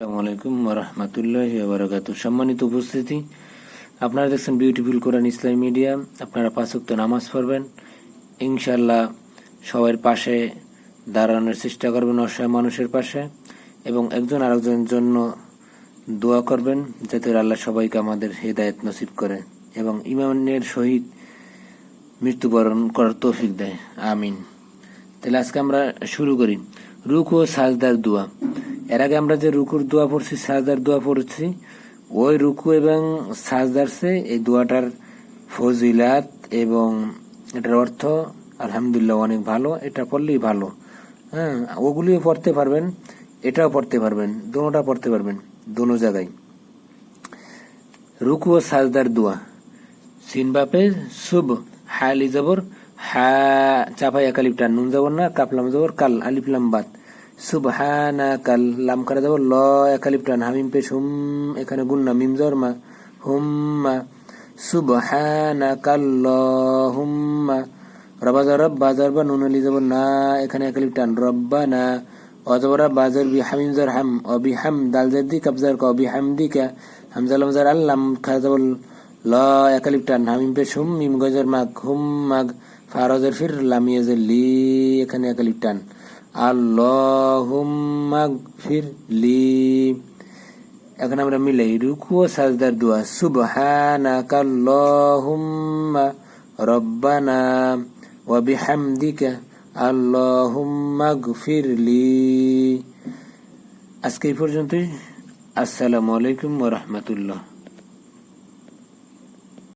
আসসালামু সম্মানিত উপস্থিতি, আপনারা দেখছেন বিউটিফুল কোরআন ইসলাম মিডিয়া আপনারা পাঁচক্ত নামাজ পড়বেন। ইনশাল্লাহ সবার পাশে দাঁড়ানোর চেষ্টা করবেন অসহায় মানুষের পাশে এবং একজন আরেকজনের জন্য দোয়া করবেন যাতে আল্লাহ সবাইকে আমাদের হেদায়েত নসিব করে এবং ইমানের সহিত মৃত্যুবরণ করার তৌফিক দেয়। আমিন। তাহলে আজকে আমরা শুরু করি। রুক ও সাজদার দোয়া। এর আগে আমরা যে রুকুর দোয়া পড়ছি, সাজদার দোয়া পড়ছি, ওই রুকু এবং সাজদার সে এই দোয়াটার ফজিলাত এবং এটার অর্থ আলহামদুলিল্লাহ অনেক ভালো, এটা পড়লেই ভালো। হ্যাঁ ওগুলিও পড়তে পারবেন, এটাও পড়তে পারবেন দোনোটা পড়তে পারবেন, দোনো জায়গায়। রুকু ও সাজদার দোয়া। সিন বাপে শুভ হা আলি জবর, হা, চাপাই একালিপ টান, নুন, জবর না কাপলাম জবর, কাল, আলিফ, লাম বাদ সুবহানা কাল লাম করা জবর ল একালিপ টান হামিম পেশ, হুম, এখানে গুন্না মিম জবর মা হুম্মা সুবহানা কাল হুম্মা রবা জর বাজার বা নুন আলি জবর না, এখানে একালিপ টান রব্বা না অজবরা বাজার বি হামিম জর হাম, অবি হাম, দাল জাদি কাবজার ক, অবি হামদি কা হামজাল মজার আল্লাম খাজা জবর ল একালিপ টান, হামিম পেশ, হুম, মিম গজর মাগ হুম মাগ ফারজের ফির লামিয়াজের লি, এখানে একালিপ টান। আল্লাহুম্মাগ ফির লি। এখন আমরা মিলাই রুকু ও সাজদার দোয়া। সুবহানাকা আল্লাহুম্মা রব্বানা ওয়া বিহামদিকা আল্লাহুম্মা গফির লি। আজকে এই পর্যন্তই। আসসালামু আলাইকুম ওয়া রাহমাতুল্লাহ।